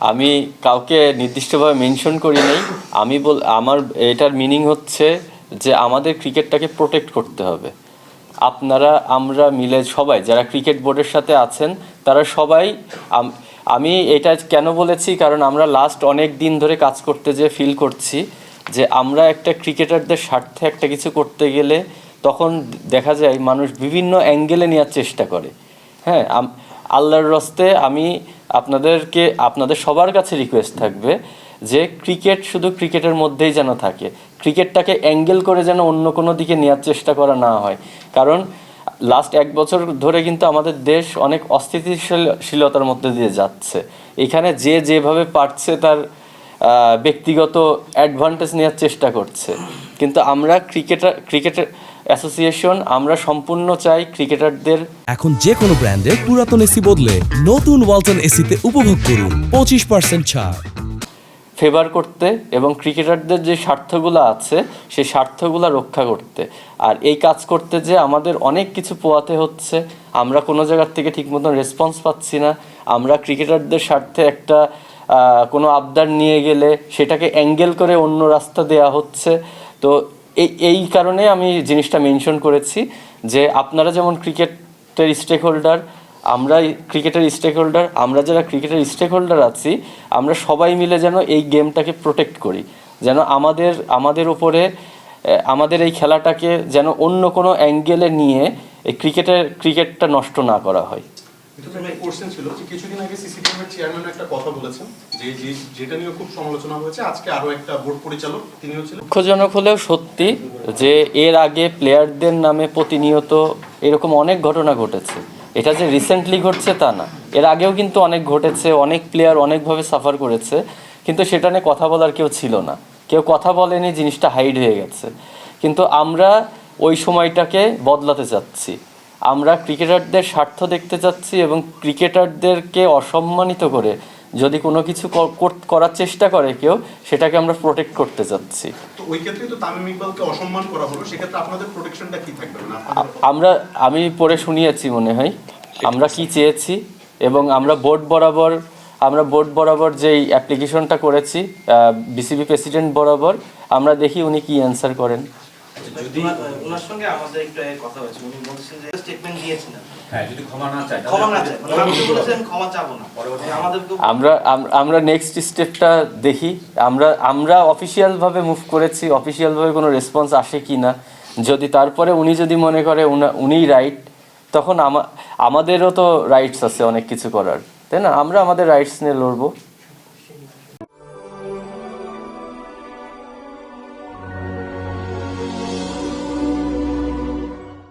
আমি কাউকে নির্দিষ্টভাবে মেনশন করি নাই আমি বল আমার এটার মিনিং হচ্ছে যে আমাদের ক্রিকেটটাকে প্রোটেক্ট করতে হবে। আপনারা, আমরা মিলে সবাই, যারা ক্রিকেট বোর্ডের সাথে আছেন, তারা সবাই, আমি এটা কেন বলেছি? কারণ আমরা লাস্ট অনেক দিন ধরে কাজ করতে যে ফিল করছি যে আমরা একটা ক্রিকেটারদের স্বার্থে একটা কিছু করতে গেলে তখন দেখা যায় মানুষ বিভিন্ন অ্যাঙ্গেলে নেওয়ার চেষ্টা করে। হ্যাঁ আল্লাহর রস্তে আমি আপনাদেরকে, আপনাদের সবার কাছে রিকোয়েস্ট থাকবে যে ক্রিকেট শুধু ক্রিকেটের মধ্যেই যেন থাকে। ক্রিকেটটাকে অ্যাঙ্গেল করে যেন অন্য কোনো দিকে নেওয়ার চেষ্টা করা না হয়। কারণ লাস্ট এক বছর ধরে কিন্তু আমাদের দেশ অনেক অস্থিতিশীলতার মধ্যে দিয়ে যাচ্ছে। এখানে যে যেভাবে পারছে তার ব্যক্তিগত অ্যাডভান্টেজ নেওয়ার চেষ্টা করছে। কিন্তু আমরা ক্রিকেটার ক্রিকেটার অ্যাসোসিয়েশন আমরা সম্পূর্ণ চাই ক্রিকেটারদের এখন যে কোনো ব্র্যান্ডের পুরাতন এসি বদলে নতুন ওয়ালটন এসিতে উপভোগ করুন পঁচিশ পার্সেন্ট ছাড়। ফেভার করতে এবং ক্রিকেটারদের যে স্বার্থগুলো আছে সেই স্বার্থগুলো রক্ষা করতে। আর এই কাজ করতে যে আমাদের অনেক কিছু পোয়াতে হচ্ছে আমরা কোনো জায়গার থেকে ঠিক মতন রেসপন্স পাচ্ছি না। আমরা ক্রিকেটারদের স্বার্থে একটা কোনো আবদার নিয়ে গেলে সেটাকে অ্যাঙ্গেল করে অন্য রাস্তা দেওয়া হচ্ছে। তো এই এই কারণে আমি জিনিসটা মেনশন করেছি যে আপনারা যেমন ক্রিকেটের স্টেক হোল্ডার আমরা ক্রিকেটের স্টেক হোল্ডার আমরা যারা ক্রিকেটের স্টেক হোল্ডার আছি, আমরা সবাই মিলে যেন এই গেমটাকে প্রোটেক্ট করি। যেন আমাদের আমাদের ওপরে আমাদের এই খেলাটাকে যেন অন্য কোনো অ্যাঙ্গেলে নিয়ে এই ক্রিকেটের, ক্রিকেটটা নষ্ট না করা হয়। কোশ্চেন ছিল যে কিছুদিন আগে সিসিটিভি এর চেয়ারম্যান একটা কথা বলেছেন, যে যেটা নিয়ে খুব সমালোচনা হয়েছে, আজকে আরও একটা বোর্ড পরিচালক তিনিও ছিলেন। দুঃখজনক হলেও সত্যি যে এর আগে প্লেয়ারদের নামে প্রতিনিয়ত এরকম অনেক ঘটনা ঘটেছে। এটা যে রিসেন্টলি ঘটছে তা না। এর আগেও কিন্তু অনেক ঘটেছে, অনেক প্লেয়ার অনেকভাবে সাফার করেছে, কিন্তু সেটা নিয়ে কথা বলার কেউ ছিল না। কেউ কথা বলেনি, জিনিসটা হাইড হয়ে গেছে। কিন্তু আমরা ওই সময়টাকে বদলাতে চাচ্ছি। আমরা ক্রিকেটারদের স্বার্থ দেখতে চাচ্ছি এবং ক্রিকেটারদেরকে অসম্মানিত করে যদি কোনো কিছু কর- কর- করার চেষ্টা করে কেউ সেটাকে আমরা প্রোটেক্ট করতে চাচ্ছি। ওই ক্ষেত্রে তো তামিম ইকবালকে অসম্মান করা হলো সেক্ষেত্রে আপনাদের প্রোটেকশনটা কি থাকবে? আমরা আমি পড়ে শুনিয়েছি মনে হয় আমরা কি চেয়েছি এবং আমরা বোর্ড বরাবর আমরা বোর্ড বরাবর যেই অ্যাপ্লিকেশনটা করেছি বিসিবি প্রেসিডেন্ট বরাবর আমরা দেখি উনি কি অ্যান্সার করেন। যদি ওনার সঙ্গে আমাদের একটু কথা হয়েছে। উনি বলছেন যে স্টেটমেন্ট দিয়েছিলেন। হ্যাঁ আমরা আমরা নেক্সট স্টেপটা দেখি। আমরা আমরা অফিসিয়ালভাবে মুভ করেছি। অফিসিয়ালভাবে কোনো রেসপন্স আসে কি না। যদি তারপরে উনি যদি মনে করে উনা- উনিই রাইট তখন আমাদেরও তো রাইটস আছে অনেক কিছু করার। তাই না? আমরা আমাদের রাইটস নিয়ে লড়বো।